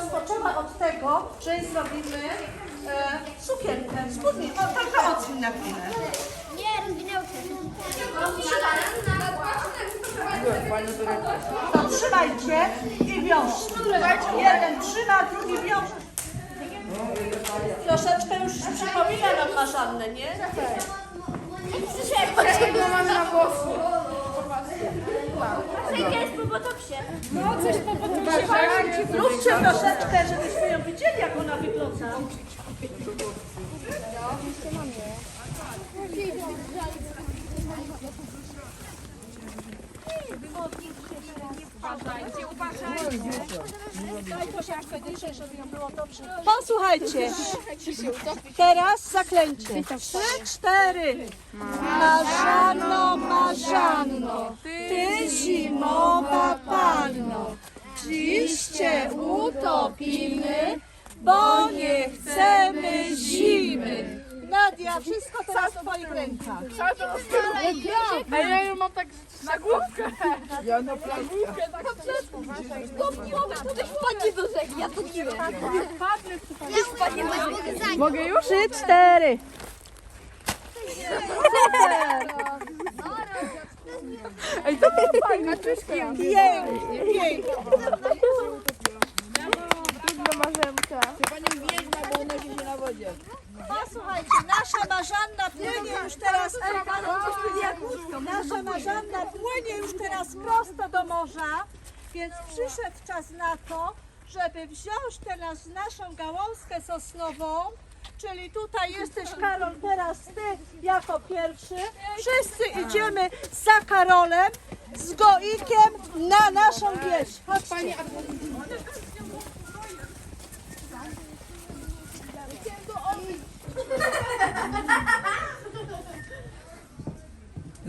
rozpoczęła od tego, że zrobimy e, sukienkę, spódnicę. O, także odsłon na chwilę. Nie, rozwinęło się. To trzymajcie i wiążcie. Jeden trzyma, drugi wiąże. Troszeczkę już przypomina nam Marzannę, nie? Czego mam na głosu? Jest po botoksie. No, coś po botoksie. Zróbcie troszeczkę, żebyśmy ją widzieli, jak ona wygląda. Posłuchajcie. Teraz zaklęcie. Trzy, cztery. Marzanno, Marzanno, cię utopimy, bo nie chcemy zimy. Nadia, wszystko teraz w twoich rękach. A ja ją mam tak na główkę. Wpadnie do rzeki, ja to nie wiem. Wpadnie do rzeki. Mogę już? Trzy, cztery. Ej, to było fajne, czyskiem. Pięknie, pięknie. Posłuchajcie, nasza Marzanna płynie już teraz, nasza Marzanna płynie już teraz prosto do morza, więc przyszedł czas na to, żeby wziąć teraz naszą gałązkę sosnową, czyli tutaj jesteś Karol, teraz ty jako pierwszy. Wszyscy idziemy za Karolem z goikiem na naszą wieś. Chodźcie.